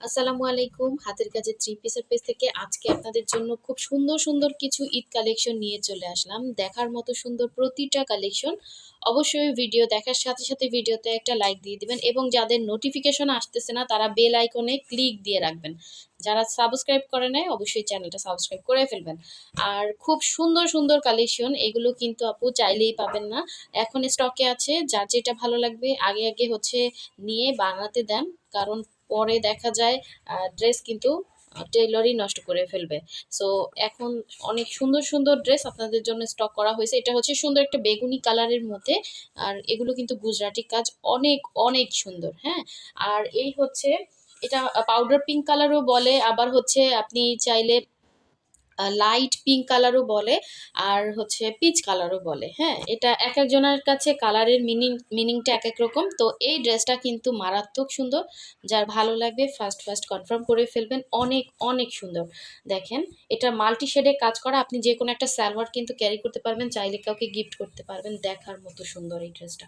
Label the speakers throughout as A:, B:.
A: আসসালামু আলাইকুম। হাতের কাছে থ্রি পিসের পেজ থেকে আজকে আপনাদের জন্য খুব সুন্দর সুন্দর কিছু ঈদ কালেকশন নিয়ে চলে আসলাম। দেখার মতো সুন্দর প্রতিটা কালেকশন অবশ্যই ভিডিও দেখার সাথে সাথে ভিডিওতে একটা লাইক দিয়ে দিবেন এবং যাদের নোটিফিকেশন আসতেছে না, তারা বেল আইকনে ক্লিক দিয়ে রাখবেন। যারা সাবস্ক্রাইব করে নেয় অবশ্যই চ্যানেলটা সাবস্ক্রাইব করে ফেলবেন। আর খুব সুন্দর সুন্দর কালেকশন এগুলো কিন্তু আপু চাইলেই পাবেন না। এখন স্টকে আছে, যার যেটা ভালো লাগবে, আগে আগে হচ্ছে নিয়ে বানাতে দেন। কারণ পরে দেখা যায় ড্রেস কিন্তু টেইলরই নষ্ট করে ফেলবে। সো এখন অনেক সুন্দর সুন্দর ড্রেস আপনাদের জন্য স্টক করা হয়েছে। এটা হচ্ছে সুন্দর একটা বেগুনি কালারের মধ্যে, আর এগুলো কিন্তু গুজরাটি কাজ অনেক অনেক সুন্দর হ্যাঁ? আর এই হচ্ছে, এটা পাউডার পিঙ্ক কালারও বলে, আবার হচ্ছে আপনি চাইলে লাইট পিঙ্ক কালারও বলে আর হচ্ছে পিচ কালারও বলে হ্যাঁ? এটা এক একজনের কাছে কালারের মিনিং মিনিংটা এক এক রকম। তো এই ড্রেসটা কিন্তু মারাত্মক সুন্দর। যার ভালো লাগবে ফার্স্ট ফার্স্ট কনফার্ম করে ফেলবেন। অনেক অনেক সুন্দর। দেখেন, এটা মাল্টি শেডে কাজ করা। আপনি যে কোনো একটা সালোয়ার কিন্তু ক্যারি করতে পারবেন। চাইলে কাউকে গিফট করতে পারবেন। দেখার মতো সুন্দর এই ড্রেসটা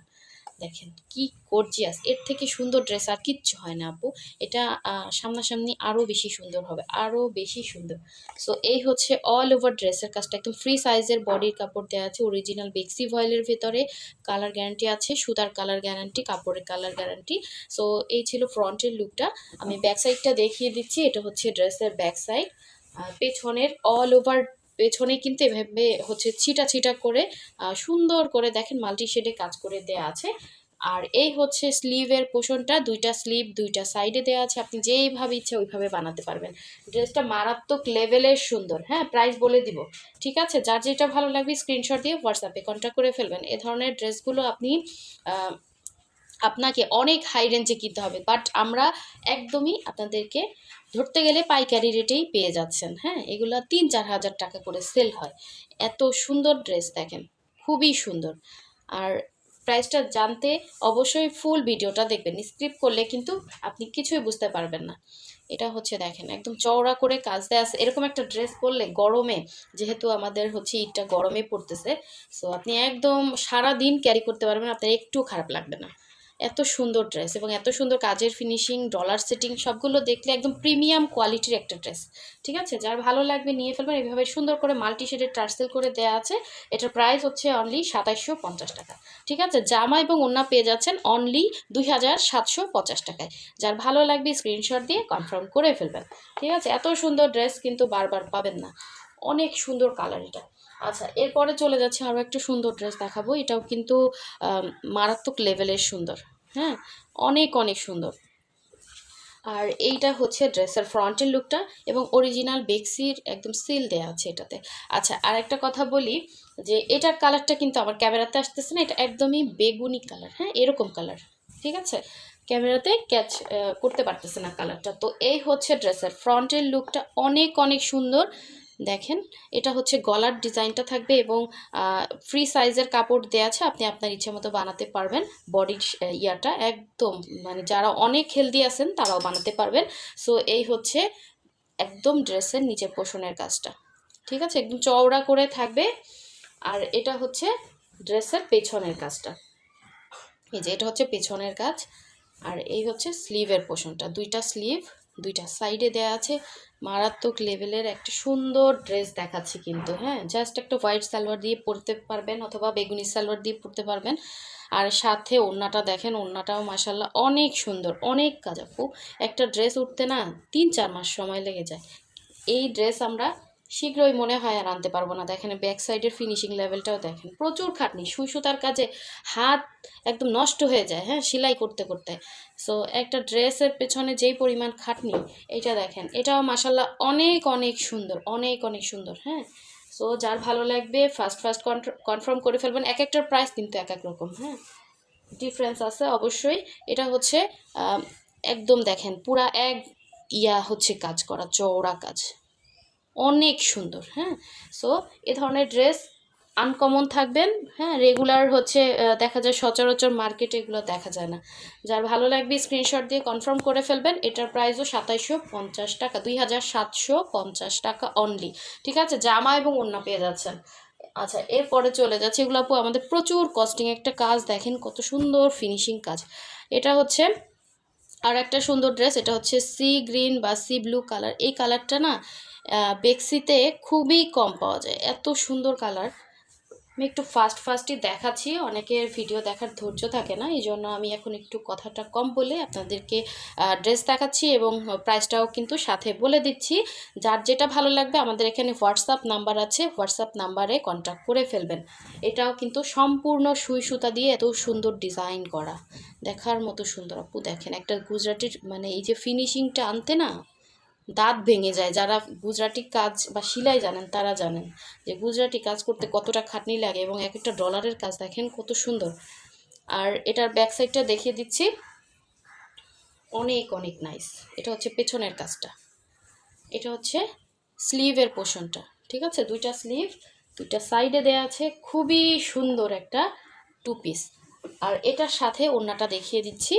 A: দেখেন কি গর্জিয়াস এর থেকে সুন্দর ড্রেস আর কিচ্ছু হয় না আপু। এটা সামনাসামনি আরও বেশি সুন্দর হবে আরও বেশি সুন্দর। সো এই হচ্ছে অল ওভার ড্রেসের কাজটা। একদম ফ্রি সাইজের বডির কাপড় দেওয়া আছে অরিজিনাল বেক্সি ভয়েলের ভেতরে। কালার গ্যারান্টি আছে, সুতার কালার গ্যারান্টি কাপড়ের কালার গ্যারান্টি সো এই ছিল ফ্রন্টের লুকটা আমি ব্যাক সাইডটা দেখিয়ে দিচ্ছি। এটা হচ্ছে ড্রেসের ব্যাক সাইড পেছনের অল ওভার পেছনে কিন্তু এভাবে হচ্ছে ছিটা ছিটা করে সুন্দর করে দেখেন মাল্টি শেডে কাজ করে দেয়া আছে। আর এই হচ্ছে স্লিভের পোষণটা, দুইটা স্লিভ দুইটা সাইডে দেওয়া আছে, আপনি যেইভাবে ইচ্ছা ওইভাবে বানাতে পারবেন। ড্রেসটা মারাত্মক লেভেলের সুন্দর হ্যাঁ প্রাইস বলে দিব। ঠিক আছে, যার যেটা ভালো লাগবে স্ক্রিনশট দিয়ে হোয়াটসঅ্যাপে কন্ট্যাক্ট করে ফেলবেন। এ ধরনের ড্রেসগুলো আপনি আপনাকে অনেক হাই রেঞ্জে কিনতে হবে। বাট আমরা একদমই আপনাদেরকে ধরতে গেলে পাইকারি রেটেই পেয়ে যাচ্ছেন হ্যাঁ? এগুলো তিন চার হাজার টাকা করে সেল হয়। এত সুন্দর ড্রেস দেখেন, খুবই সুন্দর। আর প্রাইসটা জানতে অবশ্যই ফুল ভিডিওটা দেখবেন স্ক্রিপ্ট করলে কিন্তু আপনি কিছুই বুঝতে পারবেন না। এটা হচ্ছে দেখেন, একদম চওড়া করে কাজ দেওয়া আছে। এরকম একটা ড্রেস পরলে গরমে, যেহেতু আমাদের হচ্ছে ইটটা গরমে পড়তেছে সো আপনি একদম সারা দিন ক্যারি করতে পারবেন, আপনার একটু খারাপ লাগবে না। এত সুন্দর ড্রেস এবং এত সুন্দর কাজের ফিনিশিং ডলার সেটিং সবগুলো দেখলে একদম প্রিমিয়াম কোয়ালিটির একটা ড্রেস ঠিক আছে? যার ভালো লাগবে নিয়ে ফেলবেন। এইভাবে সুন্দর করে মাল্টি শেডের টার্সেল করে দেওয়া আছে। এটার প্রাইস হচ্ছে অনলি সাতাইশশো পঞ্চাশ টাকা, ঠিক আছে? জামা এবং ওন্না পেয়ে যাচ্ছেন অনলি দুই হাজার সাতশো পঞ্চাশ টাকায়। যার ভালো লাগবে স্ক্রিনশট দিয়ে কনফার্ম করে ফেলবেন, ঠিক আছে? এত সুন্দর ড্রেস কিন্তু বারবার পাবেন না। অনেক সুন্দর কালার এটা। আচ্ছা এরপরে চলে যাচ্ছে আরও একটা সুন্দর ড্রেস দেখাবো। এটাও কিন্তু মারাত্মক লেভেলের সুন্দর হ্যাঁ? অনেক অনেক সুন্দর। আর এইটা হচ্ছে ড্রেসের ফ্রন্টের লুকটা এবং অরিজিনাল বেক্সির একদম সিল দেওয়া আছে এটাতে। আচ্ছা আর একটা কথা বলি যে এটার কালারটা কিন্তু আমার ক্যামেরাতে আসতেছে না, এটা একদমই বেগুনি কালার হ্যাঁ? এরকম কালার ঠিক আছে? ক্যামেরাতে ক্যাচ করতে পারতেছে না কালারটা তো এই হচ্ছে ড্রেসের ফ্রন্টের লুকটা অনেক অনেক সুন্দর। দেখেন, এটা হচ্ছে গলার ডিজাইনটা থাকবে এবং ফ্রি সাইজের কাপড় দেওয়া আছে, আপনি আপনার ইচ্ছে মতো বানাতে পারবেন। বডির ইয়াটা একদম মানে যারা অনেক হেলদি আছেন, তারাও বানাতে পারবেন। সো এই হচ্ছে একদম ড্রেসের নিচে পোষণের কাজটা। ঠিক আছে? একদম চওড়া করে থাকবে। আর এটা হচ্ছে ড্রেসের পেছনের কাজটা। এই যে, এটা হচ্ছে পেছনের কাজ। আর এই হচ্ছে স্লিভের পোষণটা দুইটা স্লিভ দুইটা সাইডে দেওয়া আছে। মারাত্মক লেভেলের একটা সুন্দর ড্রেস দেখাচ্ছি কিন্তু হ্যাঁ? জাস্ট একটা হোয়াইট সালোয়ার দিয়ে পরতে পারবেন অথবা বেগুনি সালোয়ার দিয়ে পরতে পারবেন। আর সাথে ওড়নাটা দেখেন, ওড়নাটাও মাসাল্লাহ অনেক সুন্দর, অনেক কাজ আপু একটা ড্রেস উঠতে না তিন চার মাস সময় লেগে যায়। এই ড্রেস আমরা শীঘ্রই মনে হয় আর আনতে পারব না। দেখেন ব্যাক সাইডের ফিনিশিং লেভেলটাও দেখেন, প্রচুর খাটনি। সুই সুতার কাজে হাত একদম নষ্ট হয়ে যায় হ্যাঁ সেলাই করতে করতে। সো একটা ড্রেসের পেছনে যেই পরিমাণ খাটনি এটা দেখেন, এটাও মাসাল্লাহ অনেক অনেক সুন্দর, অনেক অনেক সুন্দর হ্যাঁ। সো যার ভালো লাগবে ফার্স্ট ফার্স্ট কনফার্ম করে ফেলবেন এক একটার প্রাইস কিন্তু এক এক রকম হ্যাঁ। ডিফারেন্স আছে অবশ্যই, এটা হচ্ছে একদম দেখেন, পুরা এক ইয়া হচ্ছে কাজ করা, চওড়া কাজ। অনেক সুন্দর হ্যাঁ? সো এ ধরনের ড্রেস আনকমন থাকবেন হ্যাঁ? রেগুলার হচ্ছে দেখা যায় সচরাচর মার্কেটে এগুলো দেখা যায় না। যার ভালো লাগবে স্ক্রিনশট দিয়ে কনফার্ম করে ফেলবেন, এটার প্রাইসও সাতাইশশো পঞ্চাশ টাকা, দুই হাজার সাতশো পঞ্চাশ টাকা অনলি ঠিক আছে? জামা এবং অন্য পেয়ে যাচ্ছেন। আচ্ছা এরপরে চলে যাচ্ছে। এগুলো আপু, আমাদের প্রচুর কস্টিং একটা কাজ, দেখেন কত সুন্দর ফিনিশিং কাজ। এটা হচ্ছে আর একটা সুন্দর ড্রেস এটা হচ্ছে সি গ্রিন বা সি ব্লু কালার এই কালারটা না বেক্সিতে খুবই কম পাওয়া যায়। এত সুন্দর কালার আমি একটু ফাস্ট ফাস্টই দেখাচ্ছি। অনেকের ভিডিও দেখার ধৈর্য থাকে না এই জন্য আমি এখন একটু কথাটা কম বলে আপনাদেরকে ড্রেস দেখাচ্ছি এবং প্রাইসটাও কিন্তু সাথে বলে দিচ্ছি। যার যেটা ভালো লাগবে আমাদের এখানে হোয়াটসঅ্যাপ নাম্বার আছে। হোয়াটসঅ্যাপ নাম্বারে কন্ট্যাক্ট করে ফেলবেন। এটাও কিন্তু সম্পূর্ণ সুই সুতা দিয়ে এত সুন্দর ডিজাইন করা। দেখার মতো সুন্দর। আপু দেখেন, একটা গুজরাটির মানে এই যে ফিনিশিংটা আনতে না দাঁত ভেঙে যায়, যারা গুজরাটি কাজ বা সেলাই জানেন তারা জানেন যে গুজরাটি কাজ করতে কতটা খাটনি লাগে এবং এক একটা ডলারের কাজ দেখেন কত সুন্দর। আর এটার ব্যাক সাইডটা দেখিয়ে দিচ্ছি। অনেক অনেক নাইস এটা হচ্ছে পেছনের কাজটা। এটা হচ্ছে স্লিভের পোর্শনটা ঠিক আছে? দুইটা স্লিভ দুইটা সাইডে দেয়া আছে। খুবই সুন্দর একটা টু পিস আর এটার সাথে ওড়নাটা দেখিয়ে দিচ্ছি।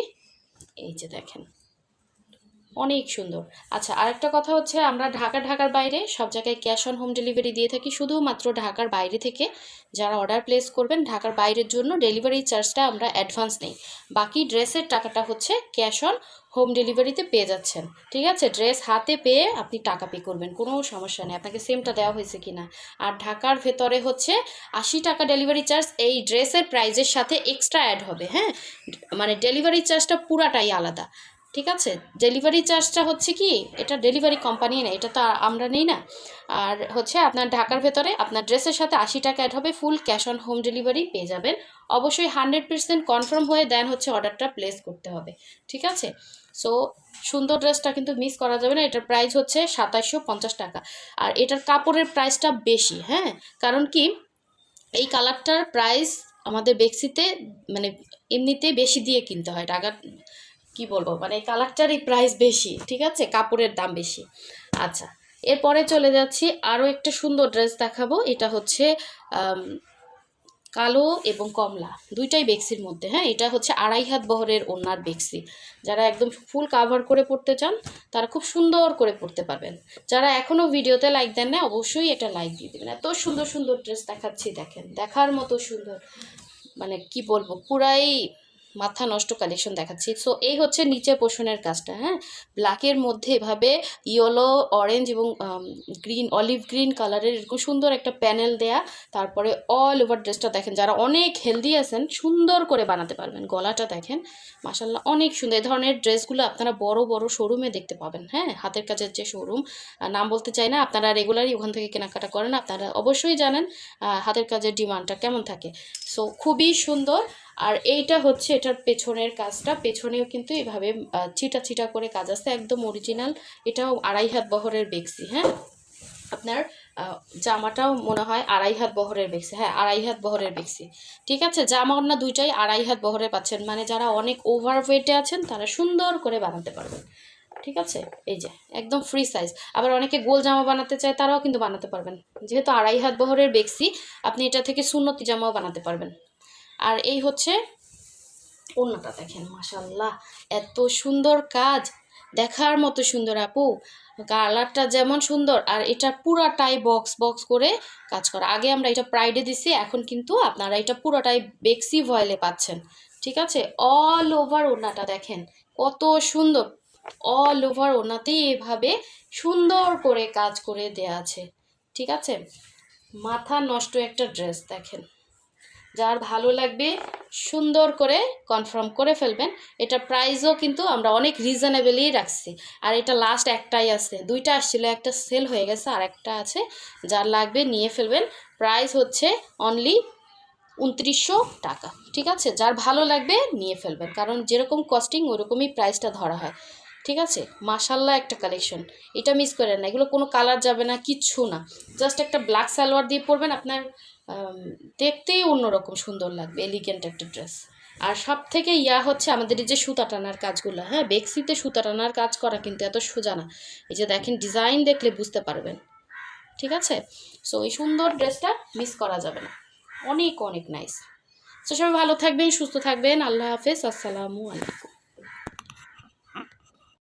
A: এই যে দেখেন। অনেক সুন্দর। আচ্ছা আরেকটা কথা হচ্ছে আমরা ঢাকা, ঢাকার বাইরে সব জায়গায় ক্যাশ অন হোম ডেলিভারি দিয়ে থাকি শুধুমাত্র ঢাকার বাইরে থেকে। যারা অর্ডার প্লেস করবেন ঢাকার বাইরের জন্য ডেলিভারি চার্জটা আমরা অ্যাডভান্স নেই। বাকি ড্রেসের টাকাটা হচ্ছে ক্যাশ অন হোম ডেলিভারিতে পেয়ে যাচ্ছেন। ঠিক আছে? ড্রেস হাতে পেয়ে আপনি টাকা পে করবেন, কোনো সমস্যা নেই। আপনাকে সেমটা দেওয়া হয়েছে কি না আর ঢাকার ভেতরে হচ্ছে আশি টাকা ডেলিভারি চার্জ, এই ড্রেসের প্রাইজের সাথে এক্সট্রা অ্যাড হবে হ্যাঁ? মানে ডেলিভারি চার্জটা পুরাটাই আলাদা। ঠিক আছে? ডেলিভারি চার্জটা হচ্ছে কি? এটা ডেলিভারি কোম্পানি নেই এটা তো আমরা নেই না। আর হচ্ছে আপনার ঢাকার ভেতরে আপনার ড্রেসের সাথে আশি টাকা অ্যাড হবে full cash on home delivery পেয়ে যাবেন। অবশ্যই হান্ড্রেড পার্সেন্ট কনফার্ম হয়ে দেন হচ্ছে অর্ডারটা প্লেস করতে হবে। ঠিক আছে? সো সুন্দর ড্রেসটা কিন্তু মিস করা যাবে না, এটার প্রাইস হচ্ছে সাতাশশো পঞ্চাশ টাকা। আর এটার কাপড়ের প্রাইসটা বেশি হ্যাঁ? কারণ কি? এই কালারটার প্রাইস আমাদের বেক্সিতে মানে এমনিতে বেশি দিয়ে কিনতে হয়। টাকা কি বলব মানে কালারটারই প্রাইস বেশি, ঠিক আছে? কাপড়ের দাম বেশি। আচ্ছা এরপরে চলে যাচ্ছি আরও একটা সুন্দর ড্রেস দেখাবো, এটা হচ্ছে কালো এবং কমলা, দুইটাই বেক্সির মধ্যে হ্যাঁ? এটা হচ্ছে আড়াই হাত বহরের ওনার বেক্সি। যারা একদম ফুল কাভার করে পড়তে চান, তারা খুব সুন্দর করে পড়তে পারবেন। যারা এখনও ভিডিওতে লাইক দেন না অবশ্যই এটা লাইক দিয়ে দেবেন। এত সুন্দর সুন্দর ড্রেস দেখাচ্ছি, দেখেন, দেখার মতো সুন্দর মানে কি বলব, পুরাই মাথা নষ্ট কালেকশন দেখাচ্ছি। সো এই হচ্ছে নিচে পোষণের কাজটা হ্যাঁ? ব্ল্যাকের মধ্যে এভাবে ইয়েলো অরেঞ্জ এবং গ্রিন অলিভ গ্রিন কালারের এরকম সুন্দর একটা প্যানেল দেয়া। তারপরে অল ওভার ড্রেসটা দেখেন, যারা অনেক হেলদি আছেন, সুন্দর করে বানাতে পারবেন। গলাটা দেখেন মাসাল্লাহ অনেক সুন্দর। এই ধরনের ড্রেসগুলো আপনারা বড় বড় শোরুমে দেখতে পাবেন হ্যাঁ? হাতের কাজের যে শোরুম নাম বলতে চাই না, আপনারা রেগুলারই ওখান থেকে কেনাকাটা করেন, আপনারা অবশ্যই জানেন হাতের কাজের ডিমান্ডটা কেমন থাকে। সো খুবই সুন্দর আর এইটা হচ্ছে এটার পেছনের কাজটা। পেছনেও কিন্তু এভাবে ছিটা ছিটা করে কাজ আছে একদম অরিজিনাল এটাও আড়াই হাত বহরের বেক্সি হ্যাঁ? আপনার জামাটাও মনে হয় আড়াই হাত বহরের বেক্সি হ্যাঁ আড়াই হাত বহরের বেক্সি। ঠিক আছে? জামা ওড়না দুইটাই আড়াই হাত বহরের পাচ্ছেন। মানে যারা অনেক ওভার ওয়েটে আছেন, তারা সুন্দর করে বানাতে পারবেন। ঠিক আছে? এই যে, একদম ফ্রি সাইজ আবার অনেকে গোল জামা বানাতে চায়, তারাও কিন্তু বানাতে পারবেন। যেহেতু আড়াই হাত বহরের বেক্সি, আপনি এটা থেকে সুন্নতি জামাও বানাতে পারবেন। আর এই হচ্ছে ওড়নাটা দেখেন মাশাল্লাহ এত সুন্দর কাজ। দেখার মতো সুন্দর আপু, কালারটা যেমন সুন্দর, আর এটা পুরাটাই বক্স বক্স করে কাজ করা। আগে আমরা এটা প্রাইডে দিছি, এখন কিন্তু আপনারা এটা পুরোটাই বেক্সি ভয়েলে পাচ্ছেন, ঠিক আছে? অল ওভার ওড়নাটা দেখেন, কত সুন্দর। অল ওভার ওড়নাতেই এভাবে সুন্দর করে কাজ করে দেয়া আছে, ঠিক আছে? মাথা নষ্ট একটা ড্রেস দেখেন। যার ভালো লাগবে, সুন্দর করে কনফার্ম করে ফেলবেন। এটা প্রাইসও কিন্তু আমরা অনেক রিজনেবলই রাখছি। আর এটা লাস্ট একটাই আছে। দুইটা আসছিল, একটা সেল হয়ে গেছে, আর একটা আছে। যার লাগবে নিয়ে ফেলবেন। প্রাইস হচ্ছে অনলি উনত্রিশশো টাকা। ঠিক আছে? যার ভালো লাগবে নিয়ে ফেলবেন। কারণ যেরকম কস্টিং ওরকমই প্রাইসটা ধরা হয়। ঠিক আছে? মাসাল্লাহ একটা কালেকশন এটা মিস করেন না। এগুলো কোনো কালার যাবে না, কিচ্ছু না। জাস্ট একটা ব্ল্যাক সালোয়ার দিয়ে পরবেন। আপনার দেখতেই অন্যরকম সুন্দর লাগবে এলিগেন্ট একটা ড্রেস আর সব থেকে ইয়া হচ্ছে আমাদের এই যে সুতা টানার কাজগুলো হ্যাঁ বেক্সিতে সুতা টানার কাজ করা কিন্তু এত সোজা না। এই যে দেখেন, ডিজাইন দেখলে বুঝতে পারবেন। ঠিক আছে? সো এই সুন্দর ড্রেসটা মিস করা যাবে না। অনেক অনেক নাইস তো সবাই ভালো থাকবেন, সুস্থ থাকবেন। আল্লাহ হাফেজ। আসসালামু আলাইকুম।